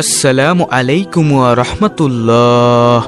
আসসালামু আলাইকুম রহমতুল্লাহ।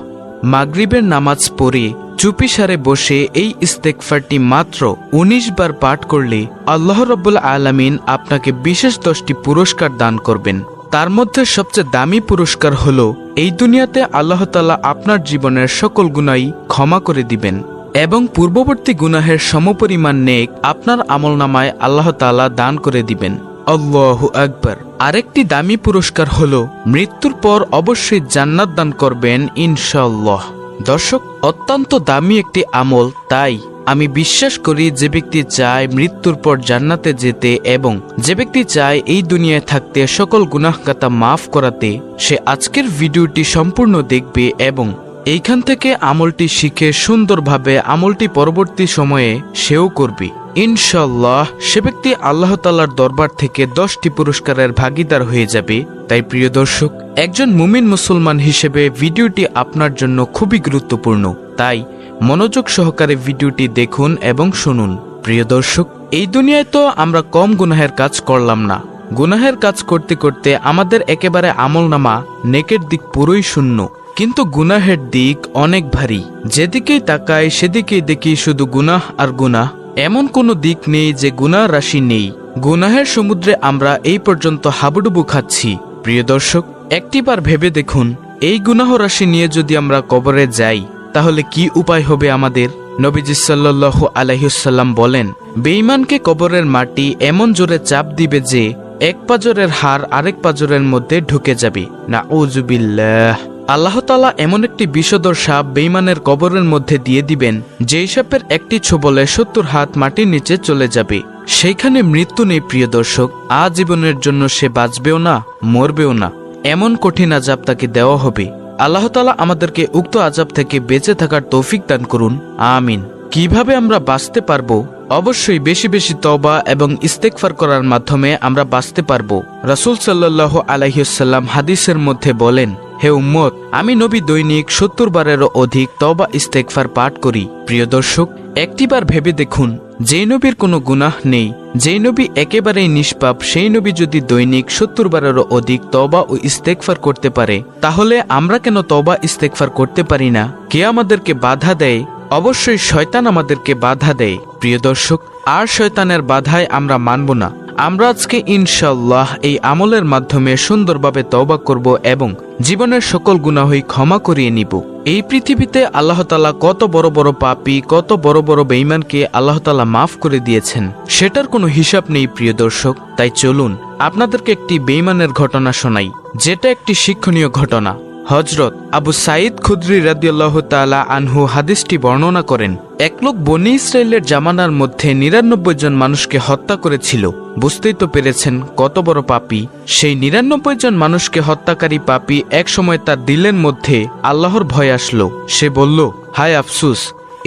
মাগরিবের নামাজ পড়ে চুপিসারে বসে এই ইস্তেকফারটি মাত্র ১৯ বার পাঠ করলে আল্লাহ রব্বুল আলামিন আপনাকে বিশেষ দশটি পুরস্কার দান করবেন। তার মধ্যে সবচেয়ে দামি পুরস্কার হল, এই দুনিয়াতে আল্লাহ তাআলা আপনার জীবনের সকল গুনাই ক্ষমা করে দিবেন এবং পূর্ববর্তী গুনাহের সমপরিমাণ নেক আপনার আমলনামায় আল্লাহ তাআলা দান করে দিবেন। আল্লাহ আকবর। আরেকটি দামি পুরস্কার হল, মৃত্যুর পর অবশ্যই জান্নাত দান করবেন ইনশাল্লাহ দর্শক, অত্যন্ত দামি একটি আমল, তাই আমি বিশ্বাস করি যে ব্যক্তি চায় মৃত্যুর পর জান্নাতে যেতে এবং যে ব্যক্তি চায় এই দুনিয়ায় থাকতে সকল গুনাহগাতা মাফ করাতে, সে আজকের ভিডিওটি সম্পূর্ণ দেখবে এবং এইখান থেকে আমলটি শিখে সুন্দরভাবে আমলটি পরবর্তী সময়ে সেও করবে। ইনশাল্লাহ সে ব্যক্তি আল্লাহ তাল্লার দরবার থেকে দশটি পুরস্কারের ভাগিদার হয়ে যাবে। তাই প্রিয় দর্শক, একজন মুমিন মুসলমান হিসেবে ভিডিওটি আপনার জন্য খুবই গুরুত্বপূর্ণ। তাই মনোযোগ সহকারে ভিডিওটি দেখুন এবং শুনুন। প্রিয় দর্শক, এই দুনিয়ায় তো আমরা কম গুনাহের কাজ করলাম না। গুনাহের কাজ করতে করতে আমাদের একেবারে আমলনামা নেকের দিক পুরোই শূন্য। কিন্তু গুনাহের দিক অনেক ভারী। যেদিকেই তাকাই সেদিকেই দেখি শুধু গুনাহ আর গুনাহ। এমন কোনো দিক নেই যে গুনাহ রাশি নেই। গুনাহের সমুদ্রে আমরা এই পর্যন্ত হাবুডুবু খাচ্ছি। প্রিয় দর্শক, একটিবার ভেবে দেখুন, এই গুনাহ রাশি নিয়ে যদি আমরা কবরে যাই, তাহলে কি উপায় হবে আমাদের? নবীজি সাল্লাল্লাহু আলাইসাল্লাম বলেন, বেঈমানকে কবরের মাটি এমন জোরে চাপ দিবে যে, এক পাজরের হার আরেক পাজরের মধ্যে ঢুকে যাবে। না ওজুবিল্লাহ আল্লাহ তালা এমন একটি বিষদর সাপ বেইমানের কবরের মধ্যে দিয়ে দিবেন, যেই সাপের একটি ছোবলে সত্তর হাত মাটির নিচে চলে যাবে। সেইখানে মৃত্যু নেই, প্রিয় দর্শক। আজীবনের জন্য সে বাঁচবেও না, মরবেও না। এমন কঠিন আজাব তাকে দেওয়া হবে। আল্লাহ তালা আমাদেরকে উক্ত আজাব থেকে বেঁচে থাকার তৌফিক দান করুন। আমিন। কীভাবে আমরা বাঁচতে পারব? অবশ্যই বেশি বেশি তবা এবং ইস্তেকফার করার মাধ্যমে আমরা বাঁচতে পারব। রাসুল সাল্লাহ আলাইসাল্লাম হাদিসের মধ্যে বলেন হে উম্মত, আমি নবী দৈনিক সত্তর বারেরও অধিক তবা ইস্তেকফার পাঠ করি। প্রিয় দর্শক একটিবার ভেবে দেখুন, যেই নবীর কোনো গুনাহ নেই, যেই নবী একেবারেই নিষ্পাপ, সেই নবী যদি দৈনিক সত্তর বারেরও অধিক তবা ও ইস্তেকফার করতে পারে, তাহলে আমরা কেন তবা ইস্তেকফার করতে পারি না? কে আমাদেরকে বাধা দেয়? অবশ্যই শয়তান আমাদেরকে বাধা দেয়। প্রিয় দর্শক, আর শয়তানের বাধায় আমরা মানব না। আমরা আজকে ইনশাল্লাহ এই আমলের মাধ্যমে সুন্দরভাবে তওবা করব এবং জীবনের সকল গুনাহই ক্ষমা করিয়ে নিব। এই পৃথিবীতে আল্লাহ তালা কত বড় বড় পাপি, কত বড় বড় বেইমানকে আল্লাহ তালা মাফ করে দিয়েছেন, সেটার কোনো হিসাব নেই প্রিয় দর্শক। তাই চলুন, আপনাদেরকে একটি বেইমানের ঘটনা শোনাই, যেটা একটি শিক্ষণীয় ঘটনা। হজরত আবু সাইদ খুদ্রি রাদিয়াল্লাহ তালা আনহু হাদিসটি বর্ণনা করেন, এক লোক বনি ইসরায়েলের জামানার মধ্যে নিরানব্বই জন মানুষকে হত্যা করেছিল। বুঝতেই তো পেরেছেন কত বড় পাপি। সেই নিরানব্বই জন মানুষকে হত্যাকারী পাপি একসময় তার দিলের মধ্যে আল্লাহর ভয় আসলো। সে বলল, হায় আফসুস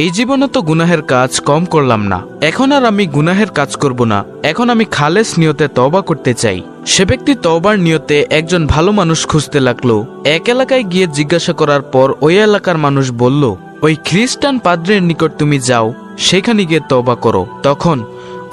এই জীবনে তো গুনাহের কাজ কম করলাম না। এখন আর আমি গুনাহের কাজ করব না। এখন আমি খালেস নিয়তে তওবা করতে চাই। সে ব্যক্তি তওবার নিয়তে একজন ভালো মানুষ খুঁজতে লাগল। এক এলাকায় গিয়ে জিজ্ঞাসা করার পর ওই এলাকার মানুষ বলল, ওই খ্রিস্টান পাদ্রের নিকট তুমি যাও, সেখানে গিয়ে তওবা করো। তখন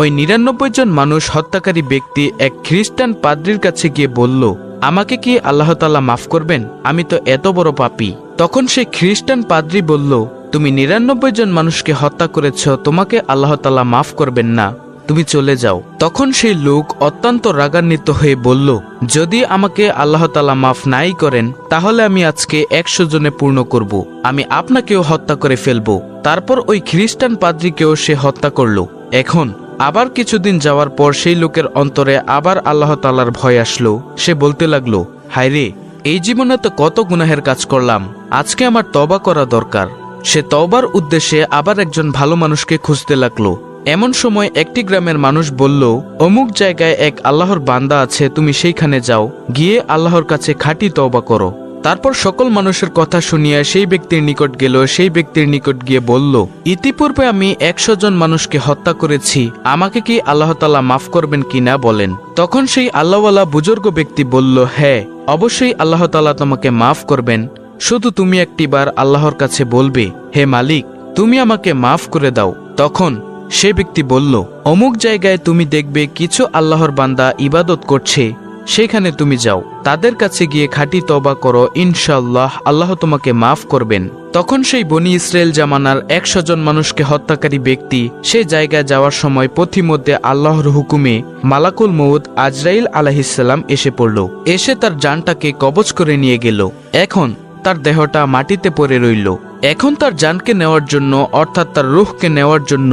ওই নিরানব্বই জন মানুষ হত্যাকারী ব্যক্তি এক খ্রিস্টান পাদ্রির কাছে গিয়ে বলল, আমাকে কি আল্লাহ তাল্লাহ মাফ করবেন? আমি তো এত বড় পাপী। তখন সে খ্রিস্টান পাদ্রি বলল তুমি নিরানব্বই জন মানুষকে হত্যা করেছ, তোমাকে আল্লাহ তাল্লাহ মাফ করবেন না। তুমি চলে যাও। তখন সেই লোক অত্যন্ত রাগান্বিত হয়ে বলল, যদি আমাকে আল্লাহ তালা মাফ নাই করেন, তাহলে আমি আজকে একশো জনে পূর্ণ করব। আমি আপনাকেও হত্যা করে ফেলব। তারপর ওই খ্রিস্টান পাদ্রিকেও সে হত্যা করল। এখন আবার কিছুদিন যাওয়ার পর সেই লোকের অন্তরে আবার আল্লাহ তালার ভয় আসলো। সে বলতে লাগল, হায়রে, এই জীবনে তো কত গুনাহের কাজ করলাম। আজকে আমার তবা করা দরকার। সে তওবার উদ্দেশ্যে আবার একজন ভালো মানুষকে খুঁজতে লাগল। এমন সময় একটি গ্রামের মানুষ বলল, অমুক জায়গায় এক আল্লাহর বান্দা আছে, তুমি সেইখানে যাও, গিয়ে আল্লাহর কাছে খাঁটি তওবা করো। তারপর সকল মানুষের কথা শুনিয়া সেই ব্যক্তির নিকট গেল, সেই ব্যক্তির নিকট গিয়ে বলল, ইতিপূর্বে আমি একশো জন মানুষকে হত্যা করেছি, আমাকে কি আল্লাহ তালা মাফ করবেন কিনা বলেন? তখন সেই আল্লাহওয়ালা বুজুর্গ ব্যক্তি বলল হ্যাঁ অবশ্যই আল্লাহ তালা তোমাকে মাফ করবেন। শুধু তুমি একটিবার আল্লাহর কাছে বলবে, হে মালিক, তুমি আমাকে মাফ করে দাও। তখন সে ব্যক্তি বলল, অমুক জায়গায় তুমি দেখবে কিছু আল্লাহর বান্দা ইবাদত করছে, সেখানে তুমি যাও, তাদের কাছে গিয়ে খাঁটি তবা করো ইনশাল্লাহ আল্লাহ তোমাকে মাফ করবেন। তখন সেই বনি ইসরায়েল জামানার একশো জন মানুষকে হত্যাকারী ব্যক্তি সে জায়গায় যাওয়ার সময় পথিমধ্যে আল্লাহর হুকুমে মালাকুল মৌদ আজরাইল আলাহিসাল্লাম এসে পড়ল। এসে তার জানটাকে কবচ করে নিয়ে গেল। এখন তার দেহটা মাটিতে পড়ে রইল। এখন তার জানকে নেওয়ার জন্য, অর্থাৎ তার রুহকে নেওয়ার জন্য,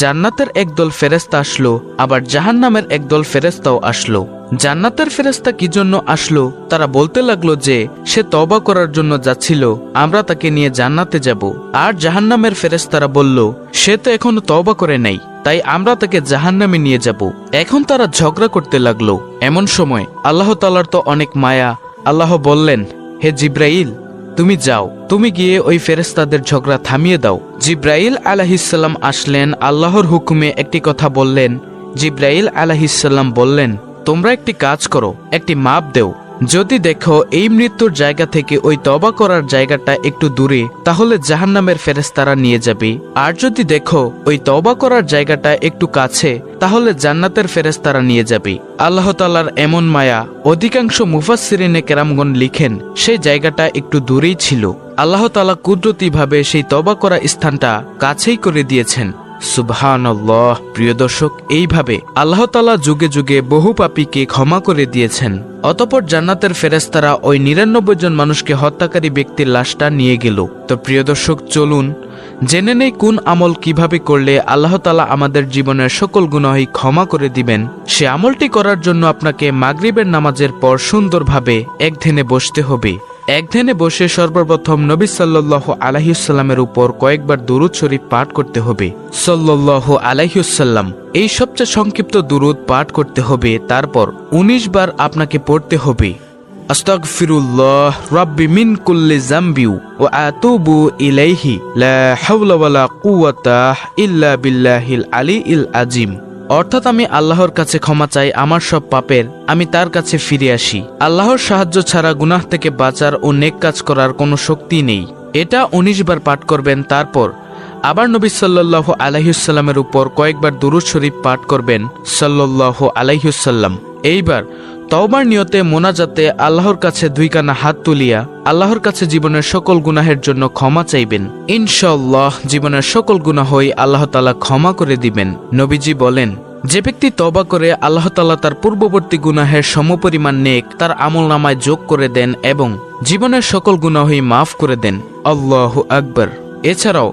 জান্নাতের একদল ফেরেস্তা আসলো, আবার জাহান্নামের একদল ফেরেস্তাও আসলো। জান্নাতের ফেরেস্তা কি জন্য আসলো? তারা বলতে লাগল যে, সে তবা করার জন্য যাচ্ছিল, আমরা তাকে নিয়ে জান্নাতে যাব। আর জাহান্নামের ফেরেস্তারা বলল, সে তো এখনও তবা করে নাই, তাই আমরা তাকে জাহান্নামে নিয়ে যাব। এখন তারা ঝগড়া করতে লাগল। এমন সময়, আল্লাহ তালার তো অনেক মায়া। আল্লাহ বললেন, হে জিব্রাইল তুমি যাও। তুমি গিয়ে ওই ফেরেস্তাদের ঝগড়া থামিয়ে দাও। জিব্রাইল আলাহিসাল্লাম আসলেন, আল্লাহর হুকুমে একটি কথা বললেন। জিব্রাইল আলাহিসাল্লাম বললেন, তোমরা একটি কাজ করো, একটি মাপ দেও। যদি দেখো এই মৃত্যুর জায়গা থেকে ওই তবা করার জায়গাটা একটু দূরে, তাহলে জাহান্নামের ফেরেস্তারা নিয়ে যাবে। আর যদি দেখো ওই তবা করার জায়গাটা একটু কাছে, তাহলে জান্নাতের ফেরেস্তারা নিয়ে যাবে। আল্লাহ তালার এমন মায়া, অধিকাংশ মুফাসিরিনে কেরামগণ লিখেন, সেই জায়গাটা একটু দূরেই ছিল। আল্লাহ তালা কুদরতিভাবে সেই তবা করা স্থানটা কাছেই করে দিয়েছেন। সুবহানাল্লাহ, প্রিয় দর্শক, এইভাবে আল্লাহ তালা যুগে যুগে বহু পাপীকে ক্ষমা করে দিয়েছেন। অতপর জান্নাতের ফেরেস্তারা ওই নিরানব্বই জন মানুষকে হত্যাকারী ব্যক্তির লাশটা নিয়ে গেল। তো প্রিয় দর্শক, চলুন জেনে নেই কোন আমল কীভাবে করলে আল্লাহ তালা আমাদের জীবনের সকল গুনাহই ক্ষমা করে দিবেন। সে আমলটি করার জন্য আপনাকে মাগরিবের নামাজের পর সুন্দরভাবে এক ধ্যানে বসতে হবে। এক ধ্যানে বসে সর্বপ্রথম নবী সাল্লাহ আলাহিসাল্লামের উপর কয়েকবার দুরুদ শরীফ পাঠ করতে হবে। সাল্লাহ আলাইহুসাল্লাম এই সবচেয়ে সংক্ষিপ্ত দুরুদ পাঠ করতে হবে, তারপর ১৯ বার আপনাকে পড়তে হবে। আস্তাগফিরুল্লাহ রাব্বি মিন কুল্লি জামবিউ ওয়া আতুবু ইলাইহি, লা হাওলা ওয়ালা কুওয়াতা ইল্লা বিল্লাহিল আলিইল আজিম। অর্থাৎ আমি আল্লাহর কাছে ক্ষমা চাই, আমার সব পাপের, আমি তার কাছে ফিরে আসি। আল্লাহর সাহায্য ছাড়া গুনাহ থেকে বাঁচার ও নেক কাজ করার কোনো শক্তি নেই। এটা উনিশ বার পাঠ করবেন, তারপর আবার নবী সাল্লাহ আলাইহুসাল্লামের উপর কয়েকবার দুরুদ শরীফ পাঠ করবেন সাল্লাহ আলাইহুসাল্লাম এইবার তওবার নিয়তে মোনাজাতে আল্লাহর কাছে দুই কানা হাত তুলিয়া আল্লাহর কাছে জীবনের সকল গুনাহের জন্য ক্ষমা চাইবেন। ইনশাল্লাহ জীবনের সকল গুনাহই আল্লাহ তালা ক্ষমা করে দিবেন। নবীজি বলেন, যে ব্যক্তি তবা করে আল্লাহ তালা তার পূর্ববর্তী গুনাহের সমপরিমাণ নেক তার আমল নামায় যোগ করে দেন এবং জীবনের সকল গুনাহই মাফ করে দেন। আল্লাহ আকবর। এছাড়াও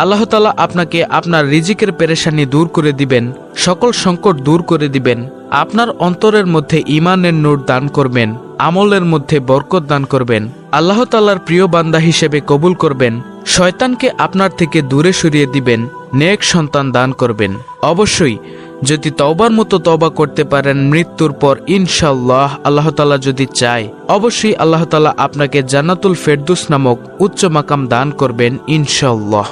আল্লাহ তালা আপনাকে আপনার রিজিকের পেরেশানি দূর করে দিবেন, সকল সংকট দূর করে দিবেন, আপনার অন্তরের মধ্যে ইমানের নূর দান করবেন, আমলের মধ্যে বরকত দান করবেন, আল্লাহ তাল্লার প্রিয় বান্দা হিসেবে কবুল করবেন, শয়তানকে আপনার থেকে দূরে সরিয়ে দিবেন, নেক সন্তান দান করবেন। অবশ্যই, যদি তওবার মতো তওবা করতে পারেন মৃত্যুর পর ইনশাল্লাহ আল্লাহ তালা যদি চায়, অবশ্যই আল্লাহ তালা আপনাকে জান্নাতুল ফেরদুস নামক উচ্চ মাকাম দান করবেন ইনশাল্লাহ